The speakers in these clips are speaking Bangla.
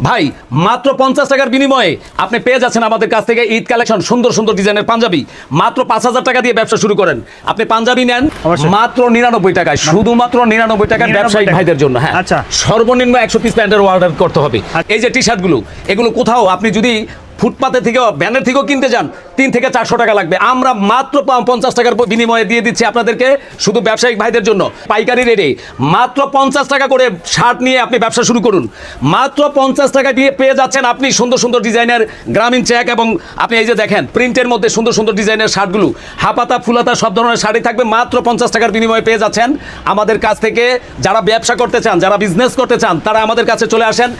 ভাই মাত্র পঞ্চাশ টাকার বিনিময়ে আপনি পেয়ে যাচ্ছেন আমাদের কাছ থেকে ঈদ কালেকশন সুন্দর সুন্দর ডিজাইনের পাঞ্জাবি মাত্র পাঁচ হাজার টাকা দিয়ে ব্যবসা শুরু করেন আপনি পাঞ্জাবি নেন। মাত্র নিরানব্বই টাকায় শুধুমাত্র নিরানব্বই টাকায় 99 ব্যবসায়িক ভাইদের জন্য হ্যাঁ আচ্ছা। সর্বনিম্ন একশো পিস প্যান্টের অর্ডার করতে হবে আচ্ছা। এই যে টি শার্টগুলো এগুলো কোথাও আপনি যদি ফুটপাতে থেকেও ব্যানের থেকেও কিনতে যান, তিন থেকে চারশো টাকা লাগবে। আমরা মাত্র পঞ্চাশ টাকার বিনিময়ে দিয়ে দিচ্ছি আপনাদেরকে শুধু ব্যবসায়িক ভাইদের জন্য। পাইকারি রেটে মাত্র পঞ্চাশ টাকা করে শার্ট নিয়ে আপনি ব্যবসা শুরু করুন। মাত্র পঞ্চাশ টাকা দিয়ে পেয়ে যাচ্ছেন আপনি সুন্দর সুন্দর ডিজাইনের গ্রামীণ চেক এবং আপনি এই যে দেখেন, প্রিন্টের মধ্যে সুন্দর সুন্দর ডিজাইনের শার্টগুলো। হাপাতা, ফুলাতা সব ধরনের শাড়ি থাকবে, মাত্র পঞ্চাশ টাকার বিনিময়ে পেয়ে যাচ্ছেন আমাদের কাছ থেকে। যারা ব্যবসা করতে চান, যারা বিজনেস করতে চান, তারা আমাদের কাছে চলে আসেন।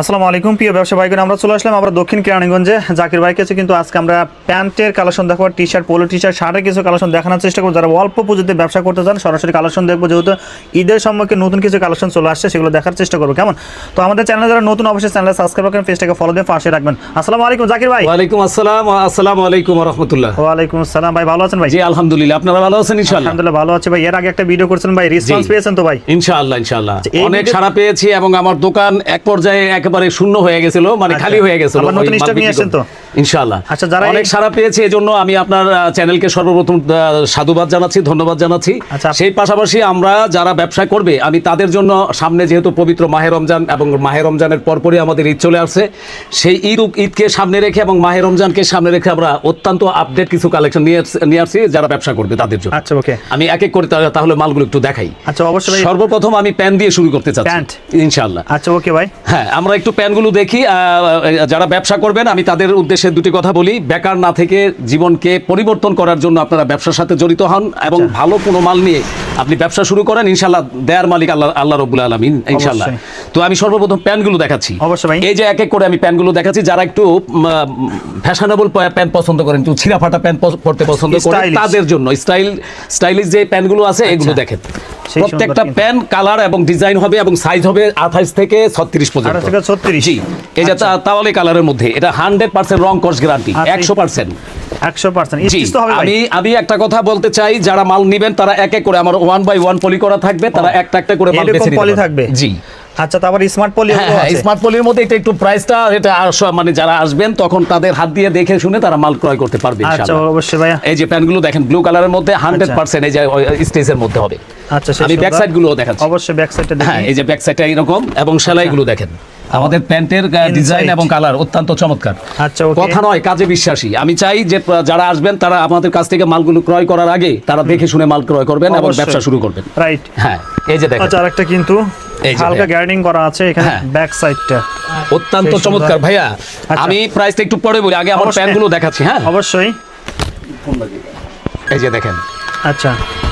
আসসালামু আলাইকুম প্রিয় ব্যবসা ভাইগুলো আমরা চলে আসলাম আমরা দক্ষিণ কেরানীগঞ্জে। জাকির ভাই কাছে কিন্তু আজকে আমরা প্যান্টের কালেকশন দেখব T shirt polo T shirt শার্টের কিছু কালেকশন দেখানোর চেষ্টা করব। যারা অল্প পুজোতে ব্যবসা করতে চান সরাসরি কালেকশন দেখব যেহেতু ঈদের সম্মুখে নতুন কিছু কালেকশন চলে আসছে সেগুলো দেখার চেষ্টা করব। কেমন? তো আমাদের চ্যানেলে যারা নতুন অবশ্যই চ্যানেলে সাবস্ক্রাইব করেন পেজটাকে ফলো দিয়ে পাশে রাখবেন। আসসালামু আলাইকুম জাকির ভাই। ওয়ালাইকুম আসসালাম আসসালামু আলাইকুম রহমতুল্লাহ ওয়ালাইকুম আসসালাম ভাই ভালো আছেন ভাই? জি আলহামদুলিল্লাহ। আপনারা ভালো আছেন ইনশাআল্লাহ? আলহামদুলিল্লাহ ভালো আছে ভাই। এর আগে একটা ভিডিও করছেন ভাই রেসপন্স পেয়েছেন তো ভাই? ইনশাআল্লাহ ইনশাআল্লাহ। অনেক সাড়া পেয়েছি এবং আমার দোকান এক পর্যায়ে একেবারে শূন্য হয়ে গেছিল মানে আচ্ছা। খালি হয়ে গেছিল নতুন স্টক নিয়ে আসেন তো? ইনশাআল্লাহ। আচ্ছা, যারা অনেক সাড়া পেয়েছি এজন্য আমি আপনার চ্যানেলকে সর্বপ্রথম সাধুবাদ জানাচ্ছি ধন্যবাদ জানাচ্ছি। আচ্ছা, সেই পাশাপাশি আমরা যারা ব্যবসা করবে আমি তাদের জন্য সামনে যেহেতু পবিত্র মাহে রমজান এবং মাহে রমজানের পরপরই আমাদের ঈদ চলে আসছে সেই ঈদ ঈদকে সামনে রেখে এবং মাহে রমজানকে সামনে রেখে আমরা অত্যন্ত আপডেট কিছু কালেকশন নিয়ে নিয়ে আসছি যারা ব্যবসা করবে তাদের জন্য। আচ্ছা ওকে আমি এক এক করে তাহলে মালগুলো একটু দেখাই। আচ্ছা অবশ্যই। সর্বপ্রথম আমি প্যান দিয়ে শুরু করতে চাচ্ছি। প্যান্ট? ইনশাআল্লাহ। আচ্ছা ওকে ভাই। হ্যাঁ আমরা একটু প্যানগুলো দেখি যারা ব্যবসা করবেন আমি তাদের উদ্দেশ্যে দুটি কথা বলি। বেকার না থেকে জীবনকে পরিবর্তন করার জন্য আপনারা ব্যবসার সাথে জড়িত হন এবং আচ্ছা। ভালো কোনো মাল নিয়ে আপনি ব্যবসা শুরু করেন ইনশাল্লাহ দেয়ার মালিক আল্লাহ আল্লাহ রবুল আলমিন ইনশাল্লাহ তো আমি সর্বপ্রথম প্যানগুলো দেখাচ্ছি। অবশ্যই এই যে এক এক করে আমি প্যানগুলো দেখাচ্ছি যারা একটু ফ্যাশনেবল প্যান্ট পছন্দ করেন একটু ছিঁড়া ফাটা প্যান্ট পরতে পছন্দ করেন তাদের জন্য। স্টাইল স্টাইলিশ যে প্যান্টগুলো আছে এগুলো দেখেন। আচ্ছা। সেই সুন্দর প্রত্যেকটা প্যান কালার এবং ডিজাইন হবে এবং সাইজ হবে আঠাইশ থেকে ছত্রিশ পর্যন্ত। 28 থেকে 36 জি। এই যে আচ্ছা। তাওয়ালে কালারের মধ্যে এটা হান্ড্রেড পার্সেন্ট রং কস গ্যারান্টি আচ্ছা। একশো পার্সেন্ট ভাই আমি আমি একটা কথা বলতে চাই যারা মাল নিবেন তারা এক এক করে আমার ওয়ান বাই ওয়ান পলি করা থাকবে তারা একটা একটা করে মাল বেছে পলি। থাকবে? জি আচ্ছা তারপর স্মার্ট পলি স্মার্ট পলির মধ্যে এটা একটু প্রাইসটা এটা মানে যারা আসবেন তখন তাদের হাত দিয়ে দেখে শুনে তারা মাল ক্রয় করতে পারবে আচ্ছা। অবশ্যই ভাইয়া এই যে প্যান্টগুলো দেখেন ব্লু কালারের মধ্যে হান্ড্রেড পার্সেন্ট এই যে স্টেজের মধ্যে হবে আচ্ছা আমি ব্যাক। সাইডগুলো দেখাচ্ছি অবশ্যই ব্যাক সাইডটা হ্যাঁ এই যে ব্যাক সাইডটা এরকম এবং সেলাইগুলো দেখেন আমাদের প্যান্টের ডিজাইন এবং কালার অত্যন্ত চমৎকার। আচ্ছা, কথা নয় কাজে বিশ্বাসী। আমি চাই যে যারা আসবেন তারা আমাদের কাছ থেকে মালগুলো ক্রয় করার আগে তারা দেখে শুনে মাল ক্রয় করবেন এবং ব্যবসা শুরু করবেন। রাইট হ্যাঁ এই যে দেখেন। আচ্ছা আরেকটা কিন্তু হালকা করা আছে এখানে। ব্যাক সাইডটা অত্যন্ত চমৎকার। ভাইয়া আচ্ছা। আমি প্রাইসটা একটু পরে বলি আগে আমার। প্যান্টগুলো দেখাচ্ছি হ্যাঁ। অবশ্যই। এই যে দেখেন। আচ্ছা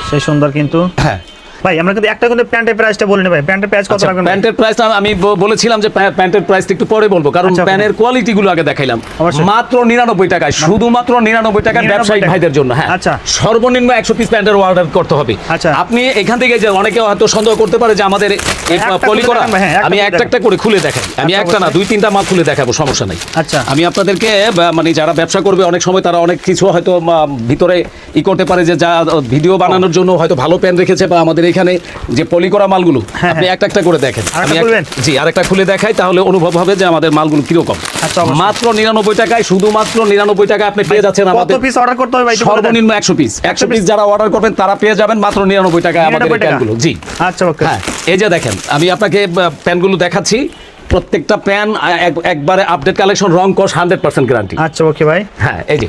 সেই সুন্দর কিন্তু। হ্যাঁ। ভাই আমরা কিন্তু একটা কিন্তু প্যান্টের প্রাইসটা বলিনি ভাই। প্যান্টের প্রাইস কত আচ্ছা, রাখবেন প্যান্টের প্রাইস আমি বলেছিলাম যে প্যান্টের প্রাইসটা একটু পরে বলব কারণ আচ্ছা, প্যানের কোয়ালিটি গুলো আগে দেখাইলাম। মাত্র নিরানব্বই টাকায় শুধুমাত্র নিরানব্বই টাকায় 99 ব্যবসায়িক টাকা। ভাইদের জন্য হ্যাঁ। আচ্ছা। সর্বনিম্ন একশো পিস প্যান্টের অর্ডার করতে হবে। আচ্ছা। আপনি এখান থেকে যে অনেকে হয়তো সন্দেহ করতে পারে যে আমাদের পলি করা হ্যাঁ, আমি একটা একটা করে খুলে দেখাই। আমি আচ্ছা, একটা না দুই তিনটা মাল খুলে দেখাবো সমস্যা নাই। আচ্ছা। আমি আপনাদেরকে মানে যারা ব্যবসা করবে অনেক সময় তারা অনেক কিছু হয়তো ভিতরে ই করতে পারে যে যা ভিডিও বানানোর জন্য হয়তো ভালো প্যান রেখেছে বা আমাদের এখানে যে পলি করা মালগুলো হ্যাঁ, আপনি একটা একটা করে দেখেন। জি আর এক- খুলবেন? জি আরেকটা খুলে দেখাই তাহলে অনুভব হবে যে আমাদের মালগুলো কীরকম। আচ্ছা, মাত্র নিরানব্বই টাকায় শুধুমাত্র নিরানব্বই টাকায় আপনি পেয়ে যাচ্ছেন আমাদের পিস অর্ডার করতে হবে একটু। সর্বনিম্ন একশো পিস একশো পিস যারা অর্ডার করবেন তারা পেয়ে যাবেন মাত্র নিরানব্বই টাকায় আমাদের 99 এই টাকা? প্যানগুলো জি। আচ্ছা হ্যাঁ এই যে দেখেন আমি আপনাকে প্যানগুলো দেখাচ্ছি। প্রত্যেকটা প্যান এক- একবারে আপডেট কালেকশন রং কস হান্ড্রেড পার্সেন্ট গ্যারান্টি আচ্ছা ওকে ভাই। হ্যাঁ এই যে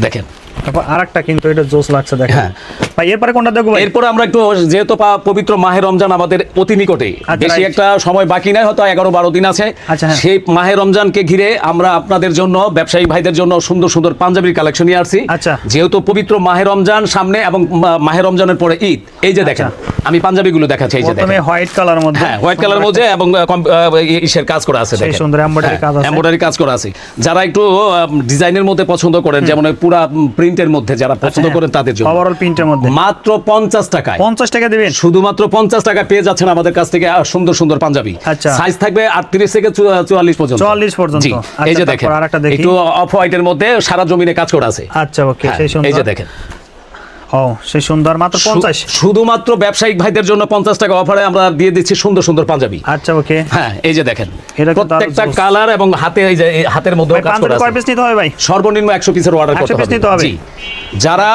দেখেন। তারপর আরেকটা কিন্তু এটা জোস লাগছে দেখেন। হ্যাঁ। ভাই এরপরে কোনটা দেখব ভাই? এরপরে আমরা একটু যেহেতু পবিত্র মাহে রমজান আমাদের অতি নিকটে আচ্ছা, বেশি একটা সময় বাকি নাই হয়তো এগারো বারো দিন আছে। আচ্ছা, হ্যাঁ। সেই মাহে রমজানকে ঘিরে আমরা আপনাদের জন্য ব্যবসায়ী ভাইদের জন্য সুন্দর সুন্দর পাঞ্জাবির কালেকশন নিয়ে আসছি। আচ্ছা। যেহেতু পবিত্র মাহে রমজান সামনে এবং মাহে রমজানের পরে ঈদ এই যে দেখেন আমি পাঞ্জাবিগুলো দেখাচ্ছি এই যে দেখেন। হোয়াইট কালার মধ্যে। হ্যাঁ হোয়াইট কালার মধ্যে এবং ইসের কাজ করা আছে দেখেন। সুন্দর embroidery কাজ আছে। এমব্রয়ডারি কাজ করা আছে। যারা একটু ডিজাইনের মধ্যে পছন্দ করেন যেমন পুরা প্রিন্টের মধ্যে যারা পছন্দ করেন তাদের জন্য। ওভারঅল প্রিন্টের মধ্যে। মাত্র পঞ্চাশ টাকায়। পঞ্চাশ টাকা দিবেন? শুধুমাত্র পঞ্চাশ টাকা পেয়ে যাচ্ছেন আমাদের কাছ থেকে সুন্দর সুন্দর পাঞ্জাবি। আচ্ছা। সাইজ থাকবে আটত্রিশ থেকে চু- চুয়াল্লিশ পর্যন্ত। 44 পর্যন্ত। আচ্ছা, এই যে দেখেন। আরেকটা দেখি। একটু অফ হোয়াইটের মধ্যে সারা জমিনে কাজ করা আছে। আচ্ছা ওকে হ্যাঁ, সেই সুন্দর। এই যে দেখেন। ও সেই সুন্দর মাত্র পঞ্চাশ। শু- শুধুমাত্র ব্যবসায়িক ভাইদের জন্য পঞ্চাশ টাকা অফারে আমরা দিয়ে দিচ্ছি সুন্দর সুন্দর পাঞ্জাবি। আচ্ছা ওকে। হ্যাঁ এই যে দেখেন প্রত্যেকটা কালার এবং হাতে এই যে হাতের মধ্যে কাজ করা আছে। পিস নিতে হবে ভাই? সর্বনিম্ন একশো পিসের অর্ডার 100 করতে নিতে হবে? যারা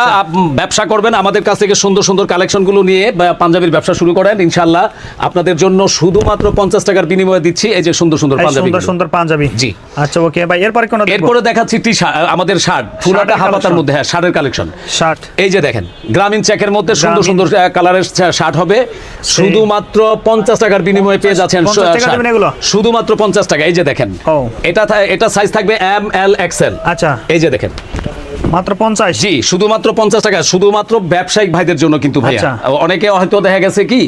ব্যবসা করবেন আমাদের কাছ থেকে সুন্দর সুন্দর কালেকশনগুলো নিয়ে বা পাঞ্জাবির ব্যবসা শুরু করেন ইনশাল্লাহ আপনাদের জন্য শুধুমাত্র পঞ্চাশ টাকার বিনিময়ে দিচ্ছি এই যে সুন্দর সুন্দর পাঞ্জাবি সুন্দর সুন্দর পাঞ্জাবি। জি। আচ্ছা ওকে ভাই এরপরে কোন এরপরে দেখাচ্ছি টি আমাদের শার্ট ফুলাটা হাফাতার মধ্যে হ্যাঁ শার্টের কালেকশন শার্ট। এই যে দেখেন গ্রামীণ চেকের মধ্যে সুন্দর সুন্দর কালারের শার্ট হবে শুধুমাত্র পঞ্চাশ টাকার বিনিময়ে পেয়ে যাচ্ছেন 50 টাকা শার্ট। এগুলো? শুধুমাত্র পঞ্চাশ টাকা এই যে দেখেন। এটা এটা সাইজ থাকবে এম এল এক্সেল আচ্ছা এই যে দেখেন মাত্র পঞ্চাশ? জি শুধুমাত্র পঞ্চাশ টাকা শুধুমাত্র ব্যবসায়িক ভাইদের জন্য কিন্তু ভাইয়া। আচ্ছা। অনেকে হয়তো দেখা গেছে কি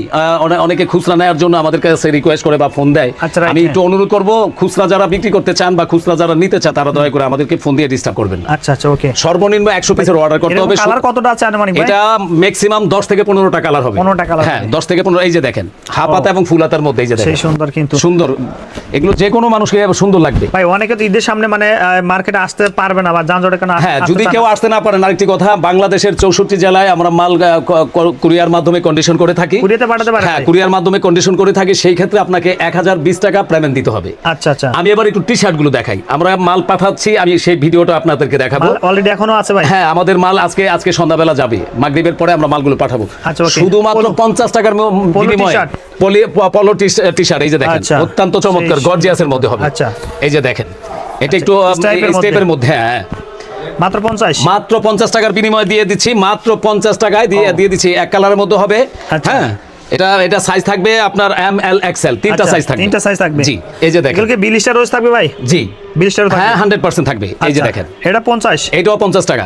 অনেকে খুচরা নেওয়ার জন্য আমাদের কাছে রিকোয়েস্ট করে বা ফোন দেয়। আচ্ছা, আমি। একটু অনুরোধ করব খুচরা যারা বিক্রি করতে চান বা খুচরা যারা নিতে চান তারা দয়া করে আমাদেরকে ফোন দিয়ে ডিস্টার্ব করবেন আচ্ছা আচ্ছা ওকে সর্বনিম্ন একশো পিসের অর্ডার করতে হবে কালার কতটা আছে আনুমানিক এটা ম্যাক্সিমাম দশ থেকে পনেরোটা কালার হবে। 15টা colour হ্যাঁ হবে। দশ থেকে পনেরো এই যে দেখেন হাফ হাতা এবং ফুল হাতার মধ্যে এই যে দেখেন। সুন্দর কিন্তু। সুন্দর। এগুলো যে কোনো মানুষকে সুন্দর লাগবে। ভাই অনেকে তো ঈদের সামনে মানে মার্কেটে আসতে পারবে না বা যানজটের কারণে হ্যাঁ যদি কেউ আসতে না পারেন আরেকটি কথা বাংলাদেশের চৌষট্টি জেলায় আমরা মাল কুরিয়ার মাধ্যমে কন্ডিশন করে থাকি। কুরিয়াতে পাঠাতে পারেন হ্যাঁ কুরিয়ার মাধ্যমে কন্ডিশন করে থাকি সেই ক্ষেত্রে আপনাকে এক হাজার বিশ টাকা পেমেন্ট দিতে হবে। আচ্ছা আচ্ছা। আমি এবার একটু টি শার্টগুলো দেখাই। আমরা মাল পাঠাচ্ছি আমি সেই ভিডিওটা আপনাদেরকে দেখাবো। অলরেডি এখনও আছে ভাই? হ্যাঁ আমাদের মাল আজকে আজকে সন্ধ্যাবেলা যাবে। মাগরিবের পরে আমরা মালগুলো পাঠাবো। আচ্ছা, শুধুমাত্র পঞ্চাশ টাকার পলো বিনিময়ে পলি পলো টি শার্ট এই যে দেখেন আচ্ছা। অত্যন্ত চমৎকার গর্জিয়াসের মধ্যে হবে। আচ্ছা। এই যে দেখেন এটা একটু স্টেপের মধ্যে? হ্যাঁ। মাত্র পঞ্চাশ? মাত্র পঞ্চাশ টাকার বিনিময়ে দিয়ে দিচ্ছি মাত্র পঞ্চাশ টাকায় দিয়ে দিয়ে দিচ্ছি এক কালারের মধ্যে হবে। আচ্ছা। হ্যাঁ এটা এটা সাইজ থাকবে আপনার এম এল এক্সেল তিনটা আচ্ছা, সাইজ থাকবে। তিনটা সাইজ থাকবে। জি এই যে দেখেন। এগুলোকে বিল স্টার রোজ থাকবে ভাই? জি। বিল হ্যাঁ হান্ড্রেড পার্সেন্ট থাকবে। এই যে দেখেন। এটা পঞ্চাশ? এইটাও পঞ্চাশ টাকা।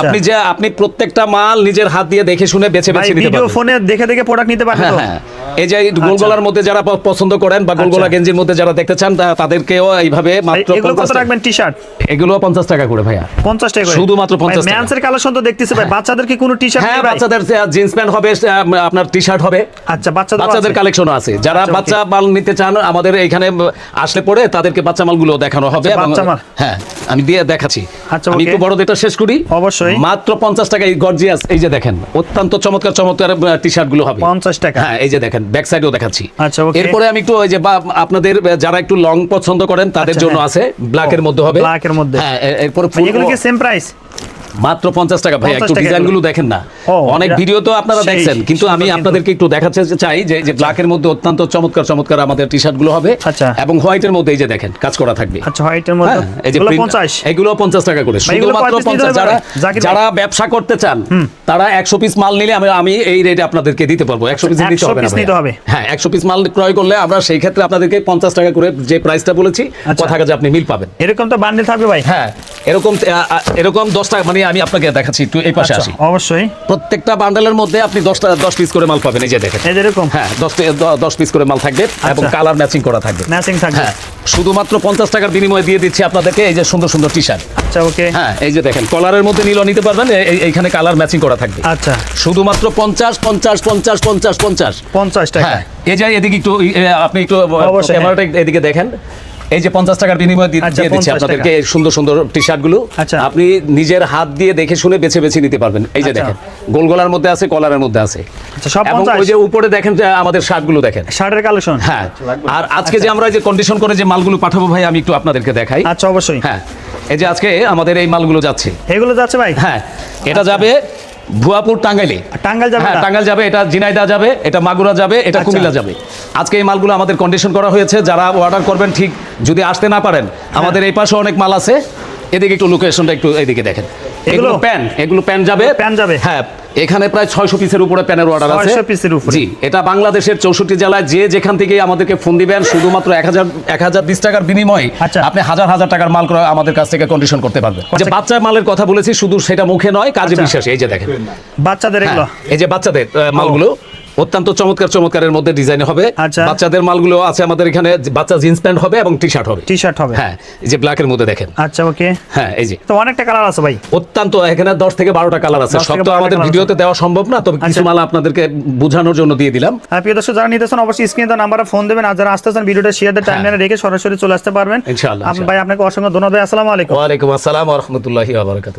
আপনি যে আপনি প্রত্যেকটা মাল নিজের হাত দিয়ে দেখে শুনে বেছে বেছে নিতে পারবেন। ফোনে দেখে দেখে প্রোডাক্ট নিতে পারবে হ্যাঁ এই যে গোলগোলার মধ্যে যারা পছন্দ করেন বা গোলগোলা। গেঞ্জির মধ্যে যারা দেখতে চান তাদেরকেও এইভাবে মাত্র এগুলো কত রাখবেন টি শার্ট এগুলো পঞ্চাশ টাকা করে ভাইয়া। পঞ্চাশ টাকা শুধুমাত্র ভাই, 50 কালেকশন তো দেখতেছি ভাই বাচ্চাদের কি কোনো টি শার্ট হ্যাঁ বাচ্চাদের জিন্স প্যান্ট হবে আপনার টি শার্ট হবে। আচ্ছা বাচ্চাদের বাচ্চাদের কালেকশনও আছে। যারা আচ্ছা, বাচ্চা মাল নিতে চান আমাদের এখানে আসলে পরে তাদেরকে বাচ্চা মালগুলো দেখানো হবে। হ্যাঁ আমি দিয়ে দেখাচ্ছি। আচ্ছা, আমি একটু বড় বড়দেরটা শেষ করি। অবশ্যই। মাত্র পঞ্চাশ টাকা এই গর্জিয়াস এই যে দেখেন অত্যন্ত চমৎকার চমৎকার টি শার্টগুলো হবে। 50 টাকা। হ্যাঁ এই যে দেখেন ব্যাক সাইডও দেখাচ্ছি। আচ্ছা, এরপরে আমি একটু ওই যে বা আপনাদের যারা একটু লং পছন্দ করেন তাদের আচ্ছা, জন্য আছে আছে ব্ল্যাকের মধ্যে হবে। ব্ল্যাক এর মধ্যে। হ্যাঁ এরপরে সেম প্রাইস মাত্র পঞ্চাশ টাকা ভাই একটু টাকা ডিজাইনগুলো দেখেন না। অনেক ভিডিও তো আপনারা দেখছেন কিন্তু আমি আপনাদেরকে একটু দেখাতে চাই যে যে ব্ল্যাকের মধ্যে অত্যন্ত চমৎকার চমৎকার আমাদের টি শার্টগুলো হবে আচ্ছা। এবং হোয়াইটের মধ্যে এই যে দেখেন কাজ করা থাকবে। আচ্ছা হোয়াইটের মধ্যে? হ্যাঁ, এই যে এগুলো পঞ্চাশ। টাকা করে। শুধুমাত্র পঞ্চাশ। যারা? যারা ব্যবসা করতে চান তারা একশো পিস মাল নিলে আমি আমি এই রেটে আপনাদেরকে দিতে পারব। একশো পিস নিতে হবে না। হ্যাঁ একশো পিস মাল ক্রয় করলে আমরা সেই ক্ষেত্রে আপনাদেরকে পঞ্চাশ টাকা করে যে প্রাইসটা বলেছি আচ্ছা। কথা কাজে আপনি মিল পাবেন। এরকম তো বান্ডিল থাকবে ভাই। হ্যাঁ এরকম এরকম দশটা মানে আমি আপনাকে দেখাচ্ছি একটু এই পাশে আচ্ছা, আসি। অবশ্যই। প্রত্যেকটা বান্ডেলের মধ্যে আপনি দশটা দশ পিস করে মাল পাবেন এই যে দেখেন। এই যে এরকম? হ্যাঁ দশ দশ পিস করে মাল থাকবে এবং আচ্ছা। কালার ম্যাচিং করা থাকবে। ম্যাচিং থাকবে। হ্যাঁ শুধুমাত্র পঞ্চাশ টাকার বিনিময়ে দিয়ে দিচ্ছি আপনাদেরকে এই যে সুন্দর সুন্দর টি শার্ট আচ্ছা ওকে। হ্যাঁ এই যে দেখেন কলারের মধ্যে নিলেও নিতে পারবেন এইখানে কালার ম্যাচিং করা থাকবে। আচ্ছা। শুধুমাত্র পঞ্চাশ পঞ্চাশ পঞ্চাশ পঞ্চাশ পঞ্চাশ। পঞ্চাশ টাকা। হ্যাঁ এই যে এদিকে একটু আপনি একটু অবশ্যই, ক্যামেরাটা এদিকে দেখেন। এই যে পঞ্চাশ টাকার বিনিময়ে আচ্ছা, দিয়ে দিচ্ছি আপনাদেরকে সুন্দর সুন্দর টি শার্টগুলো। আচ্ছা। আপনি নিজের হাত দিয়ে দেখে শুনে বেছে বেছে নিতে পারবেন। এই যে আচ্ছা। দেখেন গোলগোলার মধ্যে আছে কলারের মধ্যে আছে। সব এবং ওই যে উপরে দেখেন আমাদের শার্টগুলো দেখেন। শার্টের কালেকশন? হ্যাঁ। আর আজকে যে আমরা যে কন্ডিশন করে যে মালগুলো পাঠাবো ভাই আমি একটু আপনাদেরকে দেখাই। আচ্ছা অবশ্যই। হ্যাঁ। এই যে আজকে আমাদের এই মালগুলো যাচ্ছে। এগুলো যাচ্ছে ভাই? হ্যাঁ। এটা যাবে ভুয়াপুর টাঙ্গাইলে। টাঙ্গাইল যাবে হ্যাঁ টাঙ্গাইল যাবে এটা জিনাইদা যাবে এটা মাগুরা যাবে এটা আচ্ছা। কুমিল্লা যাবে। আজকে এই মালগুলো আমাদের কন্ডিশন করা হয়েছে যারা অর্ডার করবেন ঠিক যদি আসতে না পারেন আমাদের এই পাশে অনেক মাল আছে। এদিকে একটু লোকেশনটা একটু এদিকে দেখেন। এগুলো? এগুলো প্যান এগুলো প্যান যাবে। প্যান যাবে? হ্যাঁ এখানে প্রায় ছয়শো পিসের উপরে প্যানের অর্ডার আছে। পিসের উপরে। জি এটা বাংলাদেশের চৌষট্টি জেলায় যে যেখান থেকে আমাদেরকে ফোন দিবেন শুধুমাত্র এক হাজার এক হাজার বিশ টাকার বিনিময়ে আচ্ছা। আপনি হাজার হাজার টাকার মাল করে আমাদের কাছ থেকে কন্ডিশন করতে পারবেন। যে বাচ্চা মালের কথা বলেছি শুধু সেটা মুখে নয় কাজে বিশ্বাস বিশ্বাসী এই যে দেখেন। বাচ্চাদের হ্যাঁ, এই যে বাচ্চাদের মালগুলো। অত্যন্ত চমৎকার চমৎকারের মধ্যে ডিজাইন হবে। আচ্ছা। বাচ্চাদের মালগুলো আছে আমাদের এখানে বাচ্চা জিন্স প্যান্ট হবে এবং টি শার্ট হবে। টি শার্ট হবে। হ্যাঁ এই যে ব্ল্যাকের মধ্যে দেখেন। আচ্ছা ওকে হ্যাঁ এই যে। তো অনেকটা কালার আছে ভাই। অত্যন্ত এখানে দশ থেকে বারোটা কালার আছে। সব তো আমাদের ভিডিওতে দেওয়া সম্ভব না তবে কিছু আচ্ছা। মাল আপনাদেরকে বোঝানোর জন্য দিয়ে দিলাম। আর প্রিয় দর্শক যারা নিতেছেন অবশ্যই স্ক্রিনে নাম্বারে ফোন দেবেন। আর যারা আসতেছেন ভিডিওটা শেয়ার দিয়ে টাইম রেখে সরাসরি চলে আসতে পারবেন। ইনশাআল্লাহ, ভাই আপনাকে অসংখ্য ধন্যবাদ। আসসালামু আলাইকুম। ওয়ালাইকুম আসসালাম রহমতুল্লাহি আবরকাত